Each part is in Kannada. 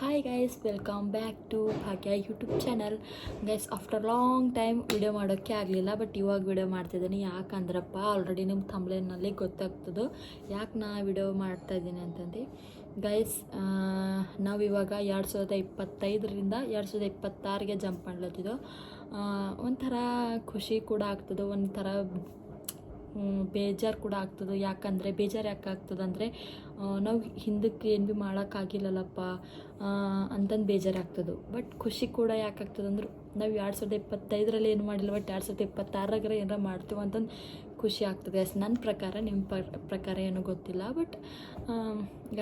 Hi guys welcome back to Bhagya YouTube channel guys after long time video ಮಾಡೋಕ್ಕೆ ಆಗಲಿಲ್ಲ ಬಟ್ ಇವಾಗ ವಿಡಿಯೋ ಮಾಡ್ತಿದ್ದೀನಿ ಯಾಕಂದ್ರಪ್ಪ ಆಲ್ರೆಡಿ ನಿಮ್ಮ ಥಂಬ್ಲೈನಲ್ಲಿ ಗೊತ್ತಾಗ್ತದೆ. ಯಾಕೆ ನಾ ವಿಡಿಯೋ ಮಾಡ್ತಾ ಇದ್ದೀನಿ ಅಂತಂದು. ಗೈಸ್ ನಾವು ಇವಾಗ ಎರಡು ಸಾವಿರದ ಇಪ್ಪತ್ತೈದರಿಂದ ಎರಡು ಸಾವಿರದ ಇಪ್ಪತ್ತಾರಿಗೆ ಜಂಪ್ ಮಾಡ್ಲತ್ತಿದ್ದು. ಒಂಥರ ಖುಷಿ ಕೂಡ ಆಗ್ತದೆ, ಒಂಥರ ಬೇಜಾರು ಕೂಡ ಆಗ್ತದೆ. ಯಾಕಂದರೆ ಬೇಜಾರು ಯಾಕೆ ಆಗ್ತದಂದರೆ ನಾವು ಹಿಂದಕ್ಕೆ ಏನು ಭೀ ಮಾಡೋಕ್ಕಾಗಿಲ್ಲಲ್ಲಪ್ಪ ಅಂತಂದು ಬೇಜಾರಾಗ್ತದೆ ಬಟ್ ಖುಷಿ ಕೂಡ ಯಾಕೆ ಆಗ್ತದೆ ಅಂದ್ರೆ, ನಾವು ಎರಡು ಸಾವಿರದ ಇಪ್ಪತ್ತೈದರಲ್ಲಿ ಏನು ಮಾಡಿಲ್ಲ ಬಟ್ ಎರಡು ಸಾವಿರದ ಇಪ್ಪತ್ತಾರಾಗರ ಏನಾರ ಮಾಡ್ತೀವಿ ಅಂತಂದು ಖುಷಿ ಆಗ್ತದೆ. ಅಷ್ಟು ನನ್ನ ಪ್ರಕಾರ ನಿಮ್ಮ ಪ ಪ್ರಕಾರ ಏನೂ ಗೊತ್ತಿಲ್ಲ. ಬಟ್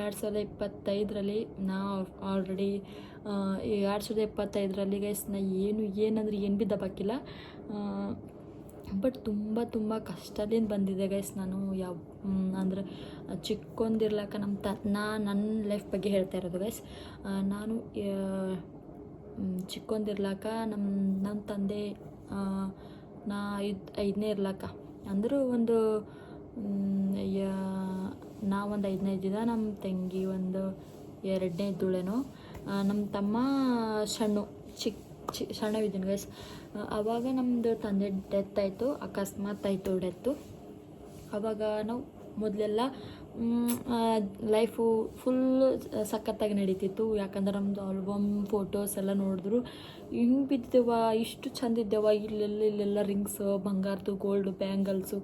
ಎರಡು ಸಾವಿರದ ಇಪ್ಪತ್ತೈದರಲ್ಲಿ ನಾ ಆಲ್ರೆಡಿ ಎರಡು ಸಾವಿರದ ಇಪ್ಪತ್ತೈದರಲ್ಲಿ ಗೈಸ್ ನಾ ಏನು, ಏನಂದ್ರೆ ಏನು ಭೀ ದಬ್ಬಾಕಿಲ್ಲ ಬಟ್ ತುಂಬ ತುಂಬ ಕಷ್ಟದಿಂದ ಬಂದಿದ್ದೆ ಗೈಸ್ ನಾನು ಯಾವ ಅಂದ್ರೆ ಚಿಕ್ಕೊಂದಿರ್ಲಕ್ಕ ನಮ್ಮ ತ, ನಾ ನನ್ನ ಲೈಫ್ ಬಗ್ಗೆ ಹೇಳ್ತಾ ಇರೋದು ಗೈಸ್ ನಾನು ಚಿಕ್ಕೊಂದಿರ್ಲಕ್ಕ ನಮ್ಮ ನಮ್ಮ ತಂದೆ ನಾ ಐದು, ಐದನೇ ಇರ್ಲಕ್ಕ ಅಂದರೂ ಒಂದು ನಾ ಒಂದು ಐದನೇ ಇದ್ದಿದ್ದ ನಮ್ಮ ತಂಗಿ ಒಂದು ಎರಡನೇ ಇದ್ದುಳೇನು ನಮ್ಮ ತಮ್ಮ ಸಣ್ಣು ಚಿಕ್ಕ ಚಿ ಸಣ್ಣವಿದ್ದೀನಿ ಗೈಸ್ ಆವಾಗ ನಮ್ಮದು ತಂದೆ ಡೆತ್ ಆಯಿತು ಅಕಸ್ಮಾತ್ ಆಯಿತು ಡೆತ್ತು ಆವಾಗ ನಾವು ಮೊದಲೆಲ್ಲ ಲೈಫು ಫುಲ್ ಸಖತ್ತಾಗಿ ನಡೀತಿತ್ತು. ಯಾಕಂದ್ರೆ ನಮ್ಮದು ಆಲ್ಬಮ್ ಫೋಟೋಸ್ ಎಲ್ಲ ನೋಡಿದ್ರು. ಹಿಂಗೆ ಬಿದ್ದೆವ ಇಷ್ಟು ಚಂದ ಇದ್ದೆವ ಇಲ್ಲೆಲ್ಲ ಇಲ್ಲೆಲ್ಲ ರಿಂಗ್ಸ್ ಬಂಗಾರದು ಗೋಲ್ಡ್ ಬ್ಯಾಂಗಲ್ಸು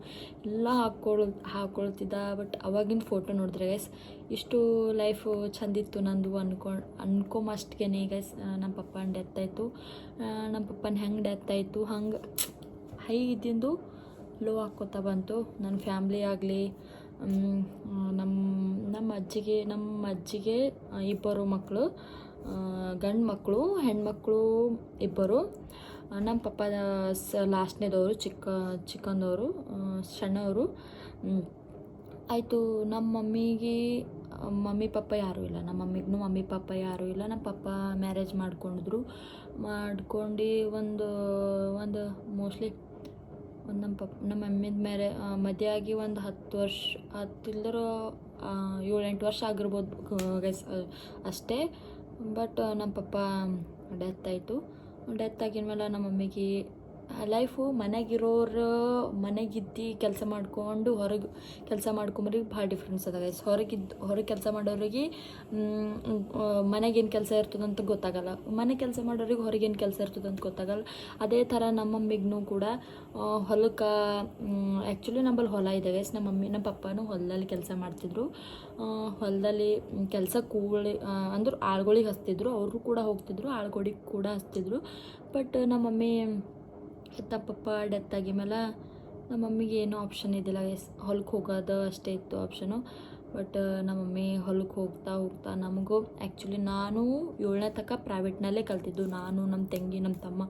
ಎಲ್ಲ ಹಾಕ್ಕೊಳ್ ಹಾಕ್ಕೊಳ್ತಿದ್ದ ಬಟ್ ಅವಾಗಿನ ಫೋಟೋ ನೋಡಿದ್ರೆ ಗೈಸ್ ಇಷ್ಟು ಲೈಫು ಚಂದಿತ್ತು ನಂದು ಅನ್ಕೊಂಡು ಅನ್ಕೊಂಬಷ್ಟಿಗೆ ಗೈಸ್ ನಮ್ಮ ಪಪ್ಪನ ಡೆತ್ ಆಯಿತು. ನಮ್ಮ ಪಪ್ಪನ ಹೆಂಗೆ ಡೆತ್ ಆಯಿತು? ಹಂಗೆ, ಹೈ ಇದ್ದಿಂದು ಲೋ ಹಾಕ್ಕೋತಾ ಬಂತು. ನನ್ನ ಫ್ಯಾಮ್ಲಿ ಆಗಲಿ ನಮ್ಮ ನಮ್ಮ ಅಜ್ಜಿಗೆ ನಮ್ಮ ಅಜ್ಜಿಗೆ ಇಬ್ಬರು ಮಕ್ಕಳು ಗಂಡು ಮಕ್ಕಳು ಹೆಣ್ಮಕ್ಳು ಇಬ್ಬರು. ನಮ್ಮ ಪಪ್ಪ ಸ, ಲಾಸ್ಟ್ನೇದವರು, ಚಿಕ್ಕ, ಚಿಕ್ಕಂದವರು ಸಣ್ಣವರು. ಆಯಿತು ನಮ್ಮ ಮಮ್ಮಿಗೆ ಮಮ್ಮಿ ಪಪ್ಪ ಯಾರೂ ಇಲ್ಲ. ನಮ್ಮ ಮಮ್ಮಿಗೂ ಮಮ್ಮಿ ಪಪ್ಪ ಯಾರೂ ಇಲ್ಲ. ನಮ್ಮ ಪಪ್ಪ ಮ್ಯಾರೇಜ್ ಮಾಡ್ಕೊಂಡಿದ್ರು ಮಾಡ್ಕೊಂಡು ಒಂದು ಒಂದು, ಮೋಸ್ಟ್ಲಿ ಒಂದು ನಮ್ಮ ಪಪ್ಪ ನಮ್ಮ ಮಮ್ಮಿದ ಮೇಲೆ ಮದುವೆ ಆಗಿ ಒಂದು ಹತ್ತು ವರ್ಷ, ಹತ್ತು ಇಲ್ದಿರೋ ಏಳೆಂಟು ವರ್ಷ ಆಗಿರ್ಬೋದು ಗೈಸ್ ಅಷ್ಟೇ. ಬಟ್ ನಮ್ಮ ಪಪ್ಪ, ಡೆತ್ ಆಯಿತು. ಡೆತ್ ಆಗಿದ ಮೇಲೆ ನಮ್ಮ ಮಮ್ಮಿಗೆ ಲೈಫು ಮನೆಗಿರೋರು, ಮನೆಗಿದ್ದು ಕೆಲಸ ಮಾಡಿಕೊಂಡು ಹೊರಗೆ ಕೆಲಸ ಮಾಡ್ಕೊಂಬರಿಗೆ ಭಾಳ ಡಿಫ್ರೆನ್ಸ್ ಅದ ಗೈಸ್ ಹೊರಗಿದ್ದು ಹೊರಗೆ ಕೆಲಸ ಮಾಡೋರಿಗೆ ಮನೆಗೇನು ಕೆಲಸ ಇರ್ತದಂತ ಗೊತ್ತಾಗಲ್ಲ. ಮನೆ ಕೆಲಸ ಮಾಡೋರಿಗೆ ಹೊರಗೇನು ಕೆಲಸ ಇರ್ತದಂತ ಗೊತ್ತಾಗಲ್ಲ. ಅದೇ ಥರ ನಮ್ಮ ಮಮ್ಮಿಗೂ ಕೂಡ ಹೊಲಕ್ಕೆ ಆ್ಯಕ್ಚುಲಿ ನಂಬಲ್ಲಿ ಹೊಲ ಇದೆ ಗೈಸ್ ನಮ್ಮ ಮಮ್ಮಿ ನಮ್ಮ ಪಪ್ಪನೂ ಹೊಲದಲ್ಲಿ ಕೆಲಸ ಮಾಡ್ತಿದ್ರು. ಹೊಲದಲ್ಲಿ ಕೆಲಸ ಕೂಳಿ ಅಂದ್ರೆ ಆಳ್ಗಳಿಗೆ ಹಚ್ತಿದ್ರು ಅವರು ಕೂಡ ಹೋಗ್ತಿದ್ರು, ಆಳ್ಗಳಿಗೆ ಕೂಡ ಹಚ್ತಿದ್ರು ಬಟ್ ನಮ್ಮ ಮಮ್ಮಿ ಹೆತ್ತ ಪಪ್ಪ ಡೆತ್ ಆಗಿ ಮೇಲೆ ನಮ್ಮ ಮಮ್ಮಿಗೆ ಏನೂ ಆಪ್ಷನ್ ಇದ್ದಿಲ್ಲ. ಎಸ್ ಹೊಲಕ್ಕೆ ಹೋಗೋದು ಅಷ್ಟೇ ಇತ್ತು ಆಪ್ಷನು ಬಟ್ ನಮ್ಮ ಮಮ್ಮಿ ಹೊಲಕ್ಕೆ ಹೋಗ್ತಾ ಹೋಗ್ತಾ ನಮಗೂ ಆ್ಯಕ್ಚುಲಿ ನಾನು ಏಳನೇ ತನಕ ಪ್ರೈವೇಟ್ನಲ್ಲೇ ಕಲ್ತಿದ್ದು. ನಾನು, ನಮ್ಮ ತಂಗಿ, ನಮ್ಮ ತಮ್ಮ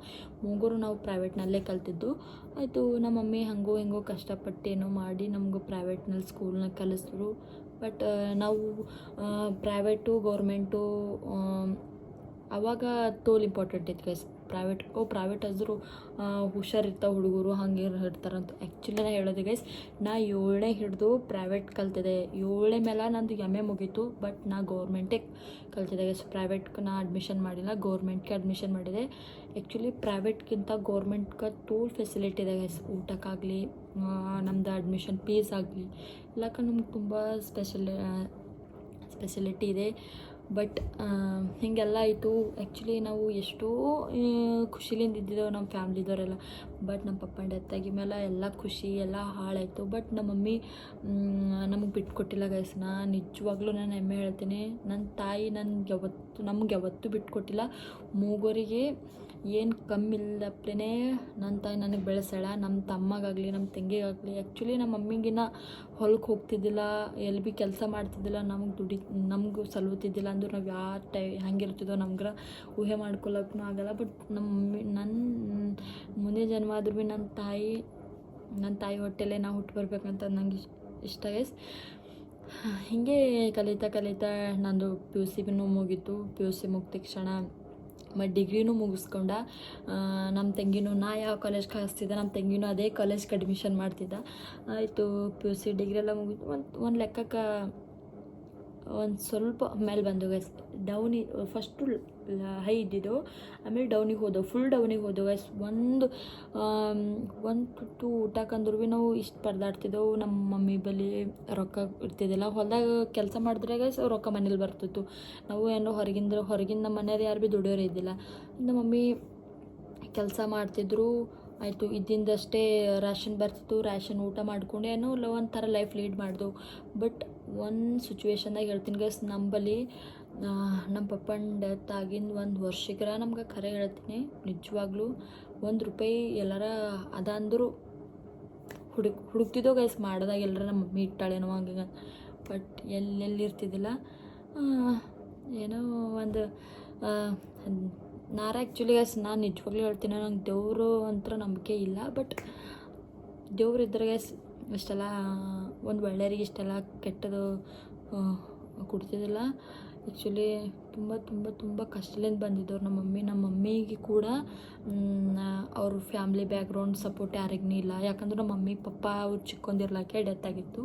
ಮೂಗರು ನಾವು ಪ್ರೈವೇಟ್ನಲ್ಲೇ ಕಲ್ತಿದ್ದು. ಆಯಿತು, ನಮ್ಮ ಮಮ್ಮಿ ಹಂಗೋ ಹಿಂಗೋ ಕಷ್ಟಪಟ್ಟೇನೋ ಮಾಡಿ ನಮಗೂ ಪ್ರೈವೇಟ್ನಲ್ಲಿ ಸ್ಕೂಲ್ನಾಗ ಕಲಿಸಿದ್ರು. ಬಟ್ ನಾವು ಪ್ರೈವೇಟು ಗೌರ್ಮೆಂಟು ಅವಾಗ ತೋಲ್ ಇಂಪಾರ್ಟೆಂಟ್ ಇತ್ತು ಗೈಸ್ ಪ್ರೈವೇಟ್ ಓ ಪ್ರೈವೇಟ್ ಆದರೂ ಹುಷಾರಿರ್ತಾವೆ ಹುಡುಗರು ಹಂಗೆ ಇರ್ತಾರಂತ. ಆ್ಯಕ್ಚುಲಿ ನಾ ಹೇಳೋದು ಗೈಸ್ ನಾ ಏಳನೇ ಹಿಡಿದು ಪ್ರೈವೇಟ್ ಕಲ್ತಿದೆ ಏಳನೇ ಮೇಲೆ ನಂದು ಎಂ ಎ ಮುಗೀತು ಬಟ್ ನಾ ಗೌರ್ಮೆಂಟೇ ಕಲ್ತಿದೆ ಗೈಸ್ ಪ್ರೈವೇಟ್ಗೆ ನಾ ಅಡ್ಮಿಷನ್ ಮಾಡಿಲ್ಲ ಗೌರ್ಮೆಂಟ್ಗೆ ಅಡ್ಮಿಷನ್ ಮಾಡಿದೆ. ಆ್ಯಕ್ಚುಲಿ ಪ್ರೈವೇಟ್ಗಿಂತ ಗೌರ್ಮೆಂಟ್ಗೆ ತೋಲ್ ಫೆಸಿಲಿಟಿ ಇದೆ ಗೈಸ್ ಊಟಕ್ಕಾಗಲಿ ನಮ್ಮದು ಅಡ್ಮಿಷನ್ ಫೀಸ್ ಆಗಲಿ ಎಲ್ಲಕ್ಕ ನಮ್ಗೆ ತುಂಬ ಸ್ಪೆಷಲ್ ಸ್ಪೆಷಲಿಟಿ ಇದೆ. ಬಟ್ ಹೀಗೆಲ್ಲ ಆಯಿತು. ಆ್ಯಕ್ಚುಲಿ ನಾವು ಎಷ್ಟೋ ಖುಷಿಲಿಂದ ಇದ್ದಿದ್ದೆವು ನಮ್ಮ ಫ್ಯಾಮ್ಲಿದವರೆಲ್ಲ. ಬಟ್ ನಮ್ಮ ಪಪ್ಪನ ಡೆತ್ ಆಗಿ ಮೇಲೆ ಎಲ್ಲ ಖುಷಿ, ಎಲ್ಲ ಹಾಳಾಯಿತು. ಬಟ್ ನಮ್ಮ ಮಮ್ಮಿ ನಮಗೆ ಬಿಟ್ಕೊಟ್ಟಿಲ್ಲ ಗೈಸ್ ನಾ ನಿಜವಾಗ್ಲೂ ನಾನು ಹೆಮ್ಮೆ ಹೇಳ್ತೀನಿ. ನನ್ನ ತಾಯಿ ನನ್ಗೆ ಯಾವತ್ತು, ನಮ್ಗೆ ಯಾವತ್ತೂ ಬಿಟ್ಕೊಟ್ಟಿಲ್ಲ ಮೂಗೋರಿಗೆ ಏನು ಕಮ್ಮಿ ಇಲ್ಲಪ್ಲೇ ನನ್ನ ತಾಯಿ ನನಗೆ ಬೆಳೆಸಳ ನಮ್ಮ ತಮ್ಮಗಾಗಲಿ ನಮ್ಮ ತಂಗಿಗಾಗಲಿ. ಆ್ಯಕ್ಚುಲಿ ನಮ್ಮ ಮಮ್ಮಿಗಿನ ಹೊಲಕ್ಕೆ ಹೋಗ್ತಿದ್ದಿಲ್ಲ ಎಲ್ಲಿ ಭೀ ಕೆಲಸ ಮಾಡ್ತಿದ್ದಿಲ್ಲ, ನಮಗೆ ದುಡಿ, ನಮಗೂ ಸಲುತ್ತಿದ್ದಿಲ್ಲ ಅಂದ್ರೆ ನಾವು ಯಾವ ಟೈ ಹೆಂಗಿರ್ತಿದ್ದೋ ನಮ್ಗೆ ಊಹೆ ಮಾಡ್ಕೊಳ್ಳೋಕ್ಕೂ ಆಗಲ್ಲ. ಬಟ್ ನಮ್ಮ ಮಮ್ಮಿ ನನ್ನ ಮುಂದಿನ ಜನ್ಮ ಆದ್ರೂ ಭೀ ನನ್ನ ತಾಯಿ ನನ್ನ ತಾಯಿ ಹೊಟ್ಟೆಲ್ಲೇ ನಾವು ಹುಟ್ಟು ಬರ್ಬೇಕಂತ ನಂಗೆ ಇಷ್ಟ ಎಸ್. ಹೀಗೆ ಕಲಿತಾ ಕಲಿತಾ ನಂದು ಪಿ ಯು ಸಿ ಬಿನೂ ಮುಗೀತು. ಪಿ ಯು ಸಿ ಮುಗಿದ ತಕ್ಷಣ ಮತ್ತು ಡಿಗ್ರಿನೂ ಮುಗಿಸ್ಕೊಂಡ ನಮ್ಮ ತಂಗಿನೂ ನಾ ಯಾವ ಕಾಲೇಜ್ ಹಾಸ್ತಿದ್ದೆ ನಮ್ಮ ತಂಗಿನೂ ಅದೇ ಕಾಲೇಜ್ಗೆ ಅಡ್ಮಿಷನ್ ಮಾಡ್ತಿದ್ದ. ಆಯಿತು ಪಿ ಯು ಸಿ ಡಿಗ್ರಿ ಎಲ್ಲ ಮುಗಿದು ಒಂದು ಒಂದು ಲೆಕ್ಕಕ್ಕೆ ಒಂದು ಸ್ವಲ್ಪ ಮೇಲೆ ಬಂದು ಗೈಸ್ ಡೌನಿ ಫಸ್ಟು ಹೈ ಇದ್ದಿದ್ದು, ಆಮೇಲೆ ಡೌನಿಗೆ ಹೋದವು. ಫುಲ್ ಡೌನಿಗೆ ಹೋದವು ಗೈಸ್ ಒಂದು ಒಂದು ತುತ್ತು ಊಟಕ್ಕಂದ್ರೂ ಭೀ ನಾವು ಇಷ್ಟು ಪರದಾಡ್ತಿದ್ದೆವು. ನಮ್ಮ ಮಮ್ಮಿ ಬಳಿ ರೊಕ್ಕ ಇರ್ತಿದ್ದಿಲ್ಲ ಹೊಲದಾಗ ಕೆಲಸ ಮಾಡಿದ್ರೆ ಗೈಸ್ ರೊಕ್ಕ ಮನೇಲಿ ಬರ್ತಿತ್ತು. ನಾವು ಏನೋ ಹೊರಗಿಂದ ಹೊರಗಿಂದ ನಮ್ಮ ಮನೆಯವ್ರು ಯಾರು ಭೀ ದುಡಿಯೋರು ಇದ್ದಿಲ್ಲ. ನಮ್ಮ ಮಮ್ಮಿ ಕೆಲಸ ಮಾಡ್ತಿದ್ರು. ಆಯಿತು, ಇದ್ದಿಂದಷ್ಟೇ ರ್ಯಾಷನ್ ಬರ್ತಿತ್ತು ರ್ಯಾಷನ್ ಊಟ ಮಾಡ್ಕೊಂಡು ಏನೋ ಇಲ್ಲ ಒಂಥರ ಲೈಫ್ ಲೀಡ್ ಮಾಡಿದೆವು ಬಟ್ ಒಂದು ಸಿಚುವೇಶನ್ದಾಗ ಹೇಳ್ತೀನಿ ಗಸ್ ನಂಬಲ್ಲಿ ನಮ್ಮ ಪಪ್ಪನ ಡೆತ್ ಆಗಿಂದ ಒಂದು ವರ್ಷಕ್ಕರ ನಮ್ಗೆ ಖರೆ ಹೇಳ್ತೀನಿ, ನಿಜವಾಗ್ಲೂ ಒಂದು ರೂಪಾಯಿ ಎಲ್ಲರ ಅದ ಅಂದರು ಹುಡುಕ್, ಹುಡುಕ್ತಿದ್ದೋ ಗೈಸ್ ಮಾಡಿದಾಗ ಎಲ್ಲರ ನಮ್ಮ ಮಮ್ಮಿ ಇಟ್ಟಾಳೇನೋ ಹಂಗೆ ಬಟ್ ಎಲ್ಲೆಲ್ಲಿ ಇರ್ತಿದ್ದಿಲ್ಲ ಏನೋ ಒಂದು ನಾರ ಆ್ಯಕ್ಚುಲಿ ಗೈಸ್ ನಾನು ನಿಜವಾಗ್ಲೂ ಹೇಳ್ತೀನಿ, ನಂಗೆ ದೇವರು ಅಂತ ನಂಬಿಕೆ ಇಲ್ಲ ಬಟ್ ದೇವ್ರು ಗೈಸ್ ಇಷ್ಟೆಲ್ಲ ಒಂದು ಒಳ್ಳೆಯರಿಗೆ ಇಷ್ಟೆಲ್ಲ ಕೆಟ್ಟದು ಕೊಡ್ತಿದ್ದಿಲ್ಲ. ಆ್ಯಕ್ಚುಲಿ ತುಂಬ ತುಂಬ ತುಂಬ ಕಷ್ಟದಿಂದ ಬಂದಿದ್ದವ್ರು ನಮ್ಮ ಮಮ್ಮಿ. ನಮ್ಮ ಮಮ್ಮಿಗೆ ಕೂಡ ಅವ್ರ ಫ್ಯಾಮ್ಲಿ ಬ್ಯಾಕ್ಗ್ರೌಂಡ್ ಸಪೋರ್ಟ್ ಯಾರಿಗೂ ಇಲ್ಲ. ಯಾಕಂದ್ರೆ ನಮ್ಮ ಮಮ್ಮಿ, ಪಪ್ಪ ಅವ್ರು ಚಿಕ್ಕೊಂದಿರ್ಲಾಕೆ ಡೆತ್ ಆಗಿತ್ತು.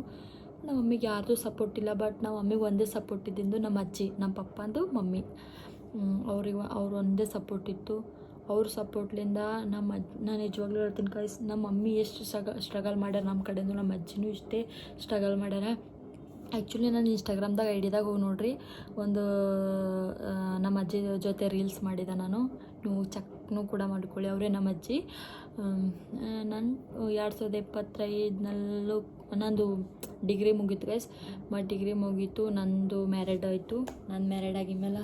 ನಮ್ಮ ಮಮ್ಮಿಗೆ ಯಾರ್ದು ಸಪೋರ್ಟ್ ಇಲ್ಲ ಬಟ್ ನಮ್ಮ ಮಮ್ಮಿಗೆ ಒಂದೇ ಸಪೋರ್ಟ್ ಇದ್ದಿದ್ದು ನಮ್ಮ ಅಜ್ಜಿ, ನಮ್ಮ ಪಪ್ಪಂದು ಮಮ್ಮಿ. ಅವ್ರಿಗೆ ಅವ್ರ ಒಂದೇ ಸಪೋರ್ಟ್ ಇತ್ತು. ಅವ್ರ ಸಪೋರ್ಟ್ಲಿಂದ ನಮ್ಮ ಅಜ್ ನಾನು ನಿಜವಾಗ್ಲೂ ಹೇಳ್ತೀನಿ ಕಳಿಸ್ ನಮ್ಮ ಮಮ್ಮಿ ಎಷ್ಟು ಸ್ಟ್ರಗ ಸ್ಟ್ರಗಲ್ ಮಾಡ್ಯಾರ ನಮ್ಮ ಕಡೆಯಿಂದ ನಮ್ಮ ಅಜ್ಜಿನೂ ಇಷ್ಟೇ ಸ್ಟ್ರಗಲ್ ಮಾಡ್ಯಾರ. ಆ್ಯಕ್ಚುಲಿ ನಾನು ಇನ್ಸ್ಟಾಗ್ರಾಮ್ದಾಗ ಐಡಿದಾಗ ಹೋಗಿ ನೋಡ್ರಿ, ಒಂದು ನಮ್ಮ ಅಜ್ಜಿ ಜೊತೆ ರೀಲ್ಸ್ ಮಾಡಿದೆ ನಾನು. ನೀವು ಚಕ್ನು ಕೂಡ ಮಾಡ್ಕೊಳ್ಳಿ, ಅವರೇ ನಮ್ಮ ಅಜ್ಜಿ. ನಾನು, ಎರಡು ಸಾವಿರದ ಇಪ್ಪತ್ತೈದನಲ್ಲೂ ನಂದು ಡಿಗ್ರಿ ಮುಗೀತು ಗೈಸ್ ಮತ್ತು ಡಿಗ್ರಿ ಮುಗೀತು, ನಂದು ಮ್ಯಾರೇಡ್ ಆಯಿತು. ನಾನು ಮ್ಯಾರೇಡ್ ಆಗಿದ್ಮೇಲೆ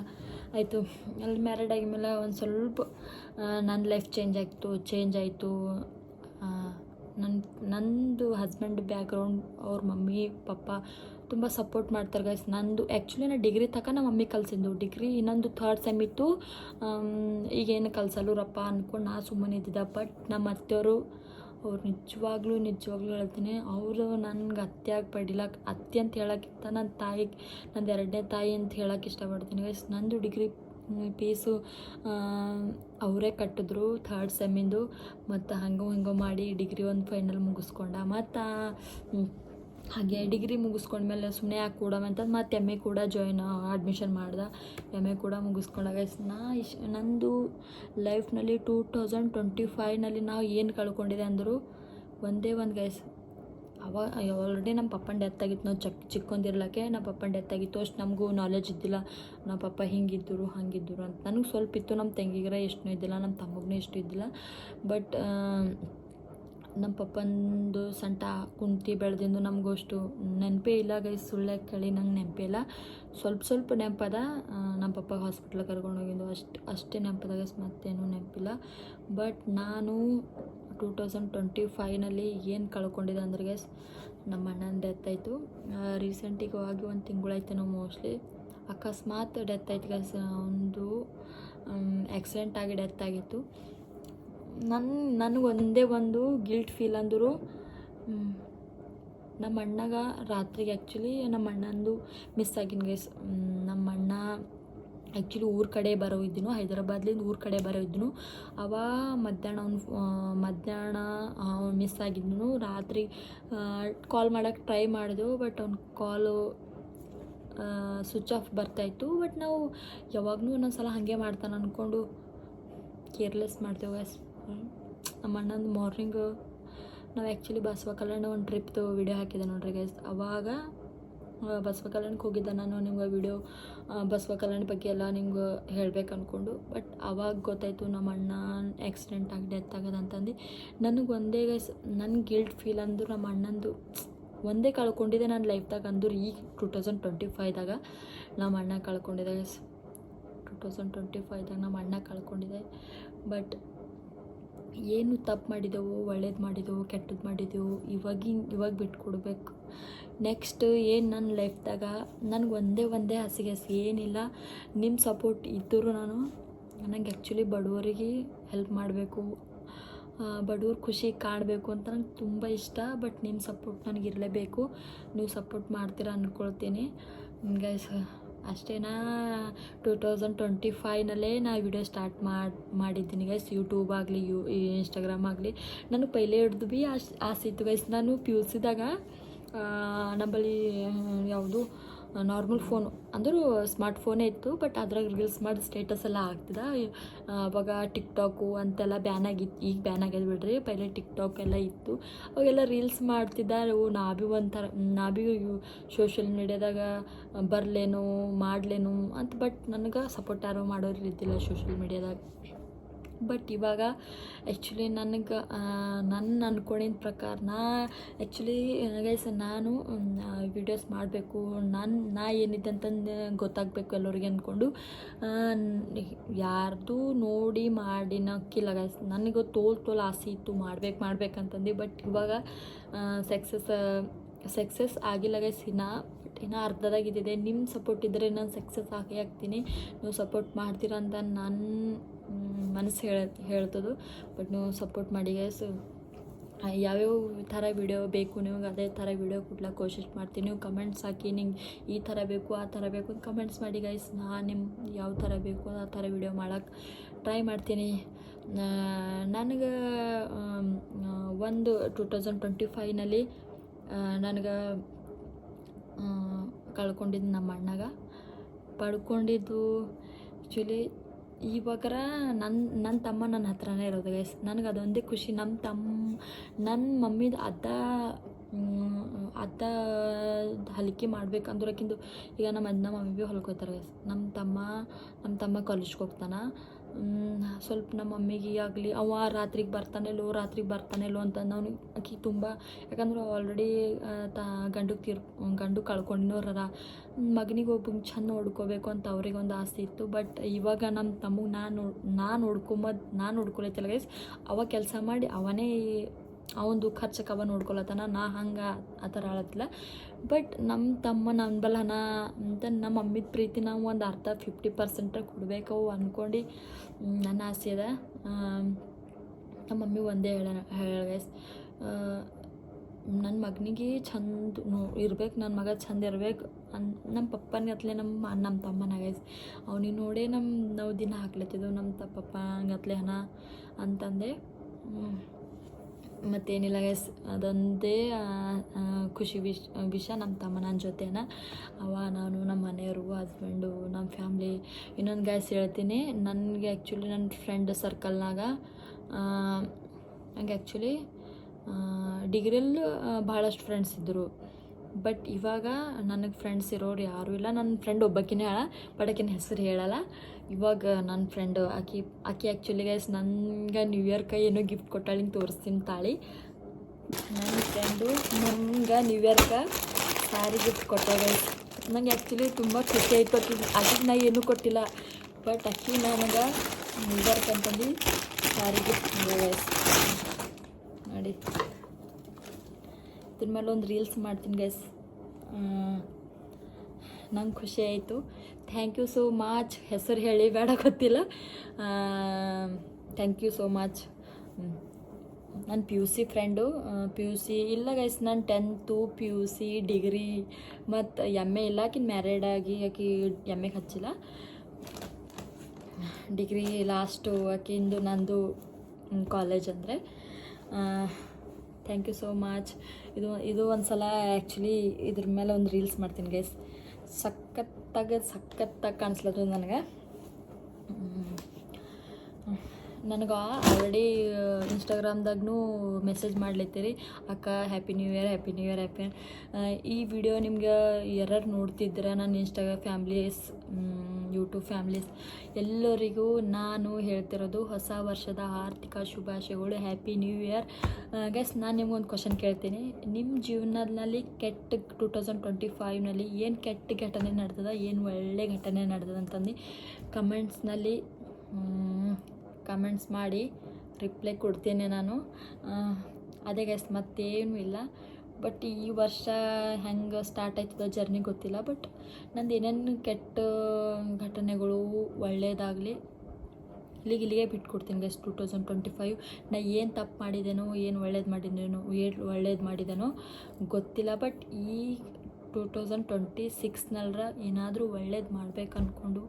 ಆಯಿತು. ಅಲ್ಲಿ ಮ್ಯಾರೇಡ್ ಆಗಿದ್ಮೇಲೆ ಒಂದು ಸ್ವಲ್ಪ ನನ್ನ ಲೈಫ್ ಚೇಂಜ್ ಆಯಿತು ಚೇಂಜ್ ಆಯಿತು. ನನ್ನ ನಂದು ಹಸ್ಬೆಂಡ್ ಬ್ಯಾಕ್ಗ್ರೌಂಡ್ ಅವ್ರ ಮಮ್ಮಿ, ಪಪ್ಪ ತುಂಬ ಸಪೋರ್ಟ್ ಮಾಡ್ತಾರೆ ಗೈಸ್ ನಂದು ಆ್ಯಕ್ಚುಲಿ ನಾನು ಡಿಗ್ರಿ ತನಕ ನಮ್ಮ ಮಮ್ಮಿ ಕಲ್ಸಿದ್ದು. ಡಿಗ್ರಿ ಇನ್ನೊಂದು ಥರ್ಡ್ ಸೆಮ್ ಇತ್ತು. ಈಗೇನು ಕಲ್ಸಲ್ಲೂರಪ್ಪ ಅಂದ್ಕೊಂಡು ನಾ ಸುಮ್ಮನೆ ಇದ್ದಿದ್ದೆ. ಬಟ್ ನಮ್ಮ ಅತ್ತೆಯವರು ಅವ್ರು ನಿಜವಾಗ್ಲೂ ನಿಜವಾಗ್ಲೂ ಹೇಳ್ತೀನಿ, ಅವರು ನನ್ಗೆ ಅತ್ತೆಯಾಗಿ ಪಡಿಲಕ್ಕೆ ಅತ್ತೆ ಅಂತ ಹೇಳೋಕ್ಕಿಂತ ನನ್ನ ತಾಯಿಗೆ ನಂದು ಎರಡನೇ ತಾಯಿ ಅಂತ ಹೇಳೋಕೆ ಇಷ್ಟಪಡ್ತೀನಿ ಗೈಸ್ ನಂದು ಡಿಗ್ರಿ ಪೀಸು ಅವರೇ ಕಟ್ಟಿದ್ರು ಥರ್ಡ್ ಸೆಮ್ಮಿಂದು ಮತ್ತು ಹಂಗೋ ಹಿಂಗೋ ಮಾಡಿ ಡಿಗ್ರಿ ಒಂದು ಫೈನಲ್ ಮುಗಿಸ್ಕೊಂಡ. ಮತ್ತು ಹಾಗೆ ಡಿಗ್ರಿ ಮುಗಿಸ್ಕೊಂಡ್ಮೇಲೆ ಸುಮ್ಮನೆ ಯಾಕೆ ಕೂಡಮಂತ ಮತ್ತು ಎಂ ಎ ಕೂಡ ಜಾಯ್ನ್ ಅಡ್ಮಿಷನ್ ಮಾಡ್ದೆ. ಎಂ ಎ ಕೂಡ ಮುಗಿಸ್ಕೊಂಡಾಗ ನಾ ಇಶ್, ನಂದು ಲೈಫ್ನಲ್ಲಿ ಟೂ ತೌಸಂಡ್ ಟ್ವೆಂಟಿ ಫೈವ್ನಲ್ಲಿ ನಾವು ಏನು ಕಳ್ಕೊಂಡಿದೆ ಅಂದರು ಒಂದೇ ಒಂದು ಗೈಸ್ ಅವ ಆಲ್ರೆಡಿ ನಮ್ಮ ಪಪ್ಪನ ಡೆತ್ ಆಗಿತ್ತು. ನಾವು ಚಕ್, ಚಿಕ್ಕೊಂದಿರ್ಲಕ್ಕೆ ನಮ್ಮ ಪಪ್ಪನ ಡೆತ್ ಆಗಿತ್ತು. ಅಷ್ಟು ನಮಗೂ ನಾಲೆಜ್ ಇದ್ದಿಲ್ಲ. ನಮ್ಮ ಪಪ್ಪ ಹಿಂಗಿದ್ದರು, ಹಂಗಿದ್ದರು ಅಂತ. ನನಗೆ ಸ್ವಲ್ಪ ಇತ್ತು ನಮ್ಮ ತಂಗಿಗರ ಎಷ್ಟು ಇದ್ದಿಲ್ಲ ನಮ್ಮ ತಮ್ಮಗೂ ಎಷ್ಟು ಇದ್ದಿಲ್ಲ. ಬಟ್ ನಮ್ಮ ಪಪ್ಪಂದು ಸಂಟ ಕುಂತಿ ಬೆಳೆದಿಂದು ನಮಗೂ ಅಷ್ಟು ನೆನಪೇ ಇಲ್ಲ ಗೈ ಸುಳ್ಳೆ ಕಳಿ ನಂಗೆ ನೆನಪೇ ಇಲ್ಲ. ಸ್ವಲ್ಪ ಸ್ವಲ್ಪ ನೆನಪದ ನಮ್ಮ ಪಪ್ಪ ಹಾಸ್ಪಿಟ್ಲಿಗೆ ಕರ್ಕೊಂಡು ಹೋಗಿದ್ದು. ಅಷ್ಟು, ಅಷ್ಟೇ ನೆನಪದ ಗೈಸ್ ಮತ್ತೇನು ನೆನಪಿಲ್ಲ. ಬಟ್ ನಾನು ಟೂ ತೌಸಂಡ್ ಟ್ವೆಂಟಿ ಫೈವ್ನಲ್ಲಿ ಏನು ಕಳ್ಕೊಂಡಿದ್ದೆ ಅಂದ್ರೆ ಗೈಸ್ ನಮ್ಮ ಅಣ್ಣನ ಡೆತ್ ಆಯಿತು. ರೀಸೆಂಟಿಗೆ ಹೋಗಿ ಒಂದು ತಿಂಗಳಾಯ್ತು ನಾವು ಮೋಸ್ಟ್ಲಿ ಅಕಸ್ಮಾತ್ ಡೆತ್ ಆಯ್ತು ಗೈಸ್ ಒಂದು ಆಕ್ಸಿಡೆಂಟ್ ಆಗಿ ಡೆತ್ ಆಗಿತ್ತು. ನನ್ನ ಒಂದೇ ಒಂದು ಗಿಲ್ಟ್ ಫೀಲ್ ಅಂದರು ನಮ್ಮ ಅಣ್ಣಗ ರಾತ್ರಿಗೆ ಆ್ಯಕ್ಚುಲಿ ನಮ್ಮ ಅಣ್ಣಂದು ಮಿಸ್ ಆಗಿನ ಗೈಸ್ ನಮ್ಮ ಅಣ್ಣ ಆ್ಯಕ್ಚುಲಿ ಊರ ಕಡೆ ಬರೋ ಇದ್ದನು, ಹೈದರಾಬಾದ್ಲಿಂದ ಊರ ಕಡೆ ಬರೋ ಇದ್ದನು. ಅವ ಮಧ್ಯಾಹ್ನ ಅವ್ನು ಮಧ್ಯಾಹ್ನ ಮಿಸ್ ಆಗಿದ್ನು ರಾತ್ರಿ ಕಾಲ್ ಮಾಡೋಕ್ಕೆ ಟ್ರೈ ಮಾಡಿದೆವು ಬಟ್ ಅವ್ನ ಕಾಲು ಸ್ವಿಚ್ ಆಫ್ ಬರ್ತಾಯಿತ್ತು ಬಟ್ ನಾವು ಯಾವಾಗಲೂ ಒಂದೊಂದು ಸಲ ಹಾಗೆ ಮಾಡ್ತಾನೆ ಅಂದ್ಕೊಂಡು ಕೇರ್ಲೆಸ್ ಮಾಡ್ತೇವೆ ನಮ್ಮ ಅಣ್ಣಂದು ಮಾರ್ನಿಂಗ್ ನಾವು ಆ್ಯಕ್ಚುಲಿ ಬಸವ ಕಲ್ಯಾಣ ಒಂದು ಟ್ರಿಪ್ದು ವಿಡಿಯೋ ಹಾಕಿದೆ ನೋಡ್ರಿ ಗೈಸ್ ಅವಾಗ ಬಸವ ಕಲ್ಯಾಣಕ್ಕೆ ಹೋಗಿದ್ದೆ ನಾನು, ನಿಮ್ಗೆ ವಿಡಿಯೋ ಬಸವ ಕಲ್ಯಾಣ ಬಗ್ಗೆ ಎಲ್ಲ ನಿಮ್ಗೆ ಹೇಳ್ಬೇಕು ಅಂದ್ಕೊಂಡು ಬಟ್ ಅವಾಗ ಗೊತ್ತಾಯಿತು ನಮ್ಮ ಅಣ್ಣ ಆಕ್ಸಿಡೆಂಟ್ ಆಗಿ ಡೆತ್ ಆಗೋದಂತಂದು ನನಗೆ ಒಂದೇ ಗೈಸ್ ನನ್ನ ಗಿಲ್ಟ್ ಫೀಲ್ ಅಂದ್ರೆ ನಮ್ಮ ಅಣ್ಣಂದು, ಒಂದೇ ಕಳ್ಕೊಂಡಿದ್ದೆ ನನ್ನ ಲೈಫ್ದಾಗ ಅಂದ್ರೆ ಈಗ ಟು ತೌಸಂಡ್ ಟ್ವೆಂಟಿ ಫೈವ್ದಾಗ ನಮ್ಮ ಅಣ್ಣ ಕಳ್ಕೊಂಡಿದ್ದೆ ಗೈಸ್ ಟೂ ತೌಸಂಡ್ ಟ್ವೆಂಟಿ ಫೈವ್ದಾಗ ನಮ್ಮ ಅಣ್ಣ ಕಳ್ಕೊಂಡಿದ್ದೆ ಬಟ್ ಏನು ತಪ್ಪು ಮಾಡಿದೆವು, ಒಳ್ಳೇದು ಮಾಡಿದೆವು ಕೆಟ್ಟದ್ದು ಮಾಡಿದೆವು, ಇವಾಗಿನ, ಇವಾಗ ಬಿಟ್ಕೊಡ್ಬೇಕು. ನೆಕ್ಸ್ಟ್ ಏನು ನನ್ನ ಲೈಫ್ದಾಗ? ನನಗೆ ಒಂದೇ ಒಂದೇ ಹಸಿಗೆ ಹಸಿ ಏನಿಲ್ಲ. ನಿಮ್ಮ ಸಪೋರ್ಟ್ ಇದ್ದರೂ ನಾನು ನನಗೆ ಆ್ಯಕ್ಚುಲಿ ಬಡವರಿಗೆ ಹೆಲ್ಪ್ ಮಾಡಬೇಕು. ಬಡವ್ರ ಖುಷಿ ಕಾಣಬೇಕು ಅಂತ ನಂಗೆ ತುಂಬ ಇಷ್ಟ ಬಟ್ ನಿಮ್ಮ ಸಪೋರ್ಟ್ ನನಗೆ ಇರಲೇಬೇಕು. ನೀವು ಸಪೋರ್ಟ್ ಮಾಡ್ತೀರಾ ಅಂದ್ಕೊಳ್ತೀನಿ ಗೈಸ್ ಅಷ್ಟೇನಾ? ಟೂ ತೌಸಂಡ್ ಟ್ವೆಂಟಿ ಫೈವ್ನಲ್ಲೇ ನಾ ವಿಡಿಯೋ ಸ್ಟಾರ್ಟ್ ಮಾಡಿ, ಮಾಡಿದ್ದೀನಿ ಗೈಸ್ ಯೂಟ್ಯೂಬ್ ಆಗಲಿ, ಯೂ ಇನ್ಸ್ಟಾಗ್ರಾಮ್ ಆಗಲಿ. ನನಗೆ ಪೈಲೆ ಹಿಡ್ದು ಭೀ ಆಸೆ ಆಸೆ ಇತ್ತು ಗೈಸ್ ನಾನು ಪಿ ಯು ಸಿದಾಗ ನಂಬಳಿ ಯಾವುದು ನಾರ್ಮಲ್ ಫೋನು. ಅಂದರೂ ಸ್ಮಾರ್ಟ್ ಫೋನೇ ಇತ್ತು, ಬಟ್ ಅದ್ರಾಗ ರೀಲ್ಸ್ ಮಾಡಿ ಸ್ಟೇಟಸ್ ಎಲ್ಲ ಹಾಕ್ತಿದ್ದ. ಅವಾಗ ಟಿಕ್ಟಾಕು ಅಂತೆಲ್ಲ ಬ್ಯಾನ್ ಆಗಿತ್ತು ಈಗ ಬ್ಯಾನ್ ಆಗ್ಯದ ಬಿಡ್ರಿ. ಪೈಲೆ ಟಿಕ್ಟಾಕ್ ಎಲ್ಲ ಇತ್ತು. ಅವಾಗೆಲ್ಲ ರೀಲ್ಸ್ ಮಾಡ್ತಿದ್ದ. ಅವು ನಾ ಭೀ ಒಂಥರ ನಾ ಭೀ ಸೋಷಿಯಲ್ ಮೀಡ್ಯಾದಾಗ ಬರಲೇನು ಮಾಡಲೇನು ಅಂತ. ಬಟ್ ನನಗೆ ಸಪೋರ್ಟ್ ಯಾರು ಮಾಡೋರು ಇದ್ದಿಲ್ಲ ಸೋಷಿಯಲ್ ಮೀಡ್ಯಾದಾಗ. ಬಟ್ ಇವಾಗ ಆ್ಯಕ್ಚುಲಿ ನನಗೆ ನನ್ನ ಅನ್ಕೊಂಡಿದ್ದ ಪ್ರಕಾರ ನಾ ಆ್ಯಕ್ಚುಲಿ ಗೈಸ್ ನಾನು ವಿಡಿಯೋಸ್ ಮಾಡಬೇಕು. ನಾನು, ನಾ ಏನಿದೆ ಅಂತಂದು ಗೊತ್ತಾಗಬೇಕು ಎಲ್ಲರಿಗೆ ಅಂದ್ಕೊಂಡು ಯಾರ್ದು ನೋಡಿ ಮಾಡಿ ನಕ್ಕಿಲ್ಲ ಗೈಸ್ ನನಗೆ ತೋಲ್ ತೋಲ್ ಆಸೆ ಇತ್ತು ಮಾಡ್ಬೇಕು ಮಾಡ್ಬೇಕಂತಂದು ಬಟ್ ಇವಾಗ ಸಕ್ಸಸ್ ಸಕ್ಸಸ್ ಆಗಿಲ್ಲ ಗೈಸ್ ಇನ್ನ ಬಟ್ ಇನ್ನೂ ಅರ್ಧದಾಗಿದ್ದಿದೆ. ನಿಮ್ಮ ಸಪೋರ್ಟ್ ಇದ್ದರೆ ನಾನು ಸಕ್ಸಸ್ ಆಗೇ ಆಗ್ತೀನಿ. ನೀವು ಸಪೋರ್ಟ್ ಮಾಡ್ತೀರಾ ಅಂತ ನನ್ನ ಮನಸ್ಸು ಹೇಳ, ಹೇಳ್ತದು. ಬಟ್ ನೀವು ಸಪೋರ್ಟ್ ಮಾಡಿ ಗೈಸ್ ಯಾವ್ಯಾವ ಥರ ವಿಡಿಯೋ ಬೇಕು ನಿಮಗೆ, ಅದೇ ಥರ ವಿಡಿಯೋ ಕೊಡ್ಲಿಕ್ಕೆ ಕೋಶಿಶ್ ಮಾಡ್ತೀನಿ. ನೀವು ಕಮೆಂಟ್ಸ್ ಹಾಕಿ ನಿಂಗೆ ಈ ಥರ ಬೇಕು, ಆ ಥರ ಬೇಕು ಅಂತ ಕಮೆಂಟ್ಸ್ ಮಾಡಿ ಗೈಸ್ ನಾನು ನಿಮ್ಮ ಯಾವ ಥರ ಬೇಕು ಆ ಥರ ವಿಡಿಯೋ ಮಾಡೋಕ್ಕೆ ಟ್ರೈ ಮಾಡ್ತೀನಿ. ನನಗೆ ಒಂದು ಟು ತೌಸಂಡ್ ಟ್ವೆಂಟಿ ಫೈವ್ನಲ್ಲಿ ನನಗೆ ಕಳ್ಕೊಂಡಿದ್ದು ನಮ್ಮ ಅಣ್ಣಗ. ಪಡ್ಕೊಂಡಿದ್ದು ಆ್ಯಕ್ಚುಲಿ ಇವಾಗರ ನನ್ನ ನನ್ನ ತಮ್ಮ ನನ್ನ ಹತ್ರನೇ ಇರೋದು ಗೈಸ್ ನನಗೆ ಅದೊಂದೇ ಖುಷಿ. ನಮ್ಮ ತಮ್ಮ ನನ್ನ ಮಮ್ಮಿದು ಅದ ಅದ ಹಲಿಕೆ ಮಾಡ್ಬೇಕಂದ್ರಕ್ಕಿಂದು ಈಗ ನಮ್ಮ ಅಣ್ಣ ಮಮ್ಮಿ ಭೀ ಹೊಲ್ಕೋತಾರೆ ಗೈಸ್ ನಮ್ಮ ತಮ್ಮ ನಮ್ಮ ತಮ್ಮ ಕಾಲೇಜ್ಗೆ ಹೋಗ್ತಾನೆ. ಸ್ವಲ್ಪ ನಮ್ಮ ಮಮ್ಮಿಗೆ ಆಗಲಿ ಅವ ರಾತ್ರಿಗೆ ಬರ್ತಾನೆಲ್ಲೋ ರಾತ್ರಿಗೆ ಬರ್ತಾನೆಲ್ಲೋ ಅಂತ ನಾನು ಆಕಿ ತುಂಬ, ಯಾಕಂದ್ರೆ ಆಲ್ರೆಡಿ ತಾ, ಗಂಡು ತೀರ್, ಗಂಡು ಕಳ್ಕೊಂಡಿನೋರರ ಮಗನಿಗೆ ಒಬ್ಬ ಚೆಂದ ನೋಡ್ಕೋಬೇಕು ಅಂತ ಅವ್ರಿಗೆ ಒಂದು ಆಸೆ ಇತ್ತು. ಬಟ್ ಇವಾಗ ನಮ್ಮ ತಮ್ಮಗೆ ನಾನು ನಾ ನೋಡ್ಕೊಂಬದ್ ನಾನು ನೋಡ್ಕೊಳತ್ತಲ್ಲ ಗೈಸ್ ಅವ ಕೆಲಸ ಮಾಡಿ ಅವನೇ ಅವಂದು ಹಚ್ಚಕ್ಕೆ ಅವ ನೋಡ್ಕೊಳತ್ತಾನ ನಾ ಹಂಗೆ ಆ ಥರ ಆಳತ್ತಿಲ್ಲ. ಬಟ್ ನಮ್ಮ ತಮ್ಮ ನನ್ನ ಅಂತ ನಮ್ಮ ಮಮ್ಮಿದ ಪ್ರೀತಿ ನಾವು ಒಂದು ಅರ್ಧ ಫಿಫ್ಟಿ ಪರ್ಸೆಂಟ ಕೊಡಬೇಕು ಅಂದ್ಕೊಂಡು ನನ್ನ ಆಸೆ ಅದ. ನಮ್ಮ ಮಮ್ಮಿ ಒಂದೇ ಹೇಳ ನನ್ನ ಮಗನಿಗೆ ಚಂದ ನೋ, ಇರ್ಬೇಕು ನನ್ನ ಮಗ ಚಂದ ಇರ್ಬೇಕು ಅನ್ ನಮ್ಮ ಪಪ್ಪನ ಗತ್ಲೆ ನಮ್ಮ ನಮ್ಮ ತಮ್ಮನಾಗೈಸ್ ಅವನಿಗೆ ನೋಡೇ ನಮ್ಮ ನಾವು ದಿನ ಹಾಕ್ಲತ್ತಿದ್ದೆವು ನಮ್ಮ ತಪ್ಪಪ್ಪ ಹಂಗತ್ಲೆ ಗತ್ಲೆ ಹಣ ಅಂತಂದೆ. ಮತ್ತೇನಿಲ್ಲ ಗೈಸ್ ಅದೊಂದೇ ಖುಷಿ ವಿಷ, ವಿಷಯ ನಮ್ಮ ತಮ್ಮ, ನನ್ನ ಜೊತೆನ. ಅವ, ನಾನು, ನಮ್ಮ ಮನೆಯವರು ಹಸ್ಬೆಂಡು ನಮ್ಮ ಫ್ಯಾಮ್ಲಿ ಇನ್ನೊಂದು ಗೈಸ್ ಹೇಳ್ತೀನಿ. ನನಗೆ ಆ್ಯಕ್ಚುಲಿ ನನ್ನ ಫ್ರೆಂಡ್ ಸರ್ಕಲ್ನಾಗ ನಂಗೆ ಆ್ಯಕ್ಚುಲಿ ಡಿಗ್ರಿಯಲ್ಲಿ ಭಾಳಷ್ಟು ಫ್ರೆಂಡ್ಸ್ ಇದ್ದರು ಬಟ್ ಇವಾಗ ನನಗೆ ಫ್ರೆಂಡ್ಸ್ ಇರೋರು ಯಾರೂ ಇಲ್ಲ. ನನ್ನ ಫ್ರೆಂಡ್ ಒಬ್ಬಾಕಿನೇ ಹೇಳ ಬಟ್ ಆಕಿನ ಹೆಸರು ಹೇಳಲ್ಲ. ಇವಾಗ ನನ್ನ ಫ್ರೆಂಡ್ ಆಕಿ ಆಕಿ ಆ್ಯಕ್ಚುಲಿ ಗೈಸ್ ನನಗೆ ನ್ಯೂ ಇಯರ್ಗೆ ಏನೋ ಗಿಫ್ಟ್ ಕೊಟ್ಟಾಳಿಂಗ್ ತೋರಿಸ್ತೀನಿ ತಾಳಿ. ನನ್ನ ಫ್ರೆಂಡು ನನಗೆ ನ್ಯೂ ಇಯರ್ಗೆ ಸ್ಯಾರಿ ಗಿಫ್ಟ್ ಕೊಟ್ಟಾಗೈಸ್ ನಂಗೆ ಆ್ಯಕ್ಚುಲಿ ತುಂಬ ಖುಷಿ ಆಯಿತು ಆಕಿ, ಆಕಿಗೆ ನಾ ಏನೂ ಕೊಟ್ಟಿಲ್ಲ. ಬಟ್ ಆಕಿ ನನಗೆ ನ್ಯೂ ಇಯರ್ಗೆ ಅಂತಂದು ಸ್ಯಾರಿ ಗಿಫ್ಟ್ ನೋಡಿ. ಇದ್ರ ಮೇಲೆ ಒಂದು ರೀಲ್ಸ್ ಮಾಡ್ತೀನಿ ಗೈಸ್ ನಂಗೆ ಖುಷಿ ಆಯಿತು. ಥ್ಯಾಂಕ್ ಯು ಸೋ ಮಚ್ ಹೆಸರು ಹೇಳಿ ಬೇಡ ಗೊತ್ತಿಲ್ಲ. ಥ್ಯಾಂಕ್ ಯು ಸೋ ಮಚ್ ನನ್ನ P U C friend P U C ಇಲ್ಲ ಗೈಸ್ ನಾನು tenth P U C degree ಮತ್ತು ಎಂ ಎ ಇಲ್ಲ, ಆಕಿನ ಮ್ಯಾರೇಡ್ ಆಗಿ, ಆಕಿ ಎಂ ಎಗೆ ಹಚ್ಚಿಲ್ಲ. ಡಿಗ್ರಿ ಲಾಸ್ಟು ಆಕಿಂದು ನಂದು ಕಾಲೇಜ್ ಅಂದರೆ. ಥ್ಯಾಂಕ್ ಯು ಸೋ ಮಚ್ ಇದು ಇದು ಒಂದು ಸಲ ಆ್ಯಕ್ಚುಲಿ ಇದ್ರ ಮೇಲೆ ಒಂದು ರೀಲ್ಸ್ ಮಾಡ್ತೀನಿ ಗೈಸ್ ಸಖತ್ತಾಗ, ಸಖತ್ತಾಗಿ ಕಾಣಿಸ್ಲತ್ತದ ನನಗೆ. ನನಗೆ ಆಲ್ರೆಡಿ ಇನ್ಸ್ಟಾಗ್ರಾಮ್ದಾಗೂ ಮೆಸೇಜ್ ಮಾಡ್ಲತ್ತೀರಿ. ಅಕ್ಕ happy new year happy new year happy ಈ ವಿಡಿಯೋ ನಿಮ್ಗೆ ಯಾರು ನೋಡ್ತಿದ್ರೆ ನನ್ನ ಇನ್ಸ್ಟಾಗ್ರಾಮ್ ಫ್ಯಾಮ್ಲೀಸ್ ಯೂಟ್ಯೂಬ್ ಫ್ಯಾಮ್ಲೀಸ್ ಎಲ್ಲರಿಗೂ ನಾನು ಹೇಳ್ತಿರೋದು ಹೊಸ ವರ್ಷದ ಆರ್ಥಿಕ ಶುಭಾಶಯಗಳು. ಹ್ಯಾಪಿ ನ್ಯೂ ಇಯರ್ ಗೈಸ್ ನಾನು ನಿಮ್ಗೊಂದು ಕ್ವಶನ್ ಕೇಳ್ತೀನಿ. ನಿಮ್ಮ ಜೀವನದಲ್ಲಿ ಕೆಟ್ಟ ಟು ತೌಸಂಡ್ ಟ್ವೆಂಟಿ ಫೈವ್ನಲ್ಲಿ ಏನು ಕೆಟ್ಟ ಘಟನೆ ನಡೆದದ? ಏನು ಒಳ್ಳೆ ಘಟನೆ ನಡೆದದ ಅಂತಂದು ಕಮೆಂಟ್ಸ್ನಲ್ಲಿ ಕಮೆಂಟ್ಸ್ ಮಾಡಿ ರಿಪ್ಲೈ ಕೊಡ್ತೇನೆ ನಾನು. ಅದೇ ಗೈಸ್ ಮತ್ತೇನೂ ಇಲ್ಲ. ಬಟ್ ಈ ವರ್ಷ ಹೆಂಗೆ ಸ್ಟಾರ್ಟ್ ಆಯ್ತದ ಜರ್ನಿ ಗೊತ್ತಿಲ್ಲ ಬಟ್ ನಂದು ಏನೇನು ಕೆಟ್ಟ ಘಟನೆಗಳು ಒಳ್ಳೆಯದಾಗಲಿ ಇಲ್ಲಿಗೆ ಇಲ್ಲಿಗೆ ಬಿಟ್ಕೊಡ್ತೀನಿ guys two thousand twenty five ನಾ ಏನು ತಪ್ಪು ಮಾಡಿದ್ದೇನೋ ಏನು ಒಳ್ಳೇದು ಮಾಡಿದ್ದೇನೋ ಏನು ಒಳ್ಳೇದು ಮಾಡಿದ್ದೇನೋ ಗೊತ್ತಿಲ್ಲ ಬಟ್ ಈ ಟೂ ತೌಸಂಡ್ ಟ್ವೆಂಟಿ ಸಿಕ್ಸ್ನಲ್ರ ಏನಾದರೂ ಒಳ್ಳೇದು ಮಾಡ್ಬೇಕು ಅಂದ್ಕೊಂಡು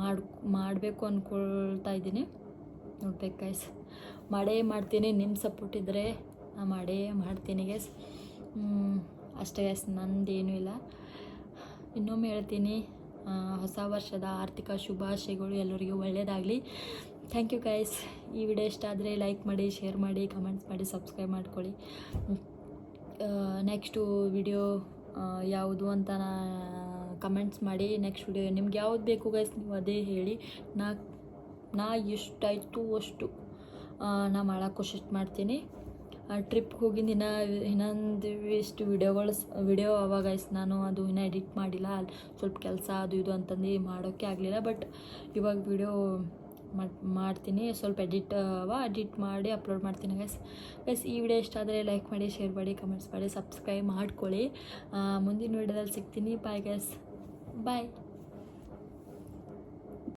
ಮಾಡಿ, ಮಾಡಬೇಕು ಅಂದ್ಕೊಳ್ತಾ ಇದ್ದೀನಿ. ನೋಡ್ಬೇಕು ಗೈಸ್ ಮಾಡೇ ಮಾಡ್ತೀನಿ. ನಿಮ್ಮ ಸಪೋರ್ಟ್ ಇದ್ದರೆ ನಾ ಮಾಡೇ ಮಾಡ್ತೀನಿ ಗೈಸ್ ಅಷ್ಟೇ ಗೈಸ್ ನಂದೇನೂ ಇಲ್ಲ. ಇನ್ನೊಮ್ಮೆ ಹೇಳ್ತೀನಿ. ಹೊಸ ವರ್ಷದ ಆರ್ಥಿಕ ಶುಭಾಶಯಗಳು ಎಲ್ಲರಿಗೂ ಒಳ್ಳೆಯದಾಗಲಿ ಥ್ಯಾಂಕ್ ಯು ಗೈಸ್ ಈ ವಿಡಿಯೋ ಇಷ್ಟ ಆದರೆ ಲೈಕ್ ಮಾಡಿ ಶೇರ್ ಮಾಡಿ ಕಮೆಂಟ್ಸ್ ಮಾಡಿ ಸಬ್ಸ್ಕ್ರೈಬ್ ಮಾಡ್ಕೊಳ್ಳಿ. ನೆಕ್ಸ್ಟು ವಿಡಿಯೋ ಯಾವುದು ಅಂತ ನಾ ಕಮೆಂಟ್ಸ್ ಮಾಡಿ ನೆಕ್ಸ್ಟ್ ವಿಡಿಯೋ ನಿಮ್ಗೆ ಯಾವ್ದು ಬೇಕು ಗೈಸ್ ನೀವು ಅದೇ ಹೇಳಿ. ನಾ ನಾ ಎಷ್ಟಾಯಿತು ಅಷ್ಟು ಆ, ನಾ ಮಾಡೋಕ್ಕೆ ಕೋಶಿಶ್ ಮಾಡ್ತೀನಿ. ಟ್ರಿಪ್ಗೆ ಹೋಗಿ ದಿನ ಇನ್ನೊಂದು ಇಷ್ಟು ವಿಡಿಯೋಗಳು ವಿಡಿಯೋ ಅವಾಗ ಗಾಯ್ಸ್ ನಾನು ಅದು ಇನ್ನೂ ಎಡಿಟ್ ಮಾಡಿಲ್ಲ. ಅಲ್ಲಿ ಸ್ವಲ್ಪ ಕೆಲಸ ಅದು ಇದು ಅಂತಂದು ಮಾಡೋಕ್ಕೆ ಆಗಲಿಲ್ಲ. ಬಟ್ ಇವಾಗ ವಿಡಿಯೋ ಮಾಡ್ತೀನಿ. ಸ್ವಲ್ಪ ಎಡಿಟ್ ಅವ ಎಡಿಟ್ ಮಾಡಿ ಅಪ್ಲೋಡ್ ಮಾಡ್ತೀನಿ ಗೈಸ್ ಗೈಸ್ ಈ ವಿಡಿಯೋ ಇಷ್ಟ ಆದರೆ ಲೈಕ್ ಮಾಡಿ ಶೇರ್ ಮಾಡಿ ಕಮೆಂಟ್ಸ್ ಮಾಡಿ ಸಬ್ಸ್ಕ್ರೈಬ್ ಮಾಡ್ಕೊಳ್ಳಿ. ಮುಂದಿನ ವಿಡಿಯೋದಲ್ಲಿ ಸಿಗ್ತೀನಿ. Bye guys bye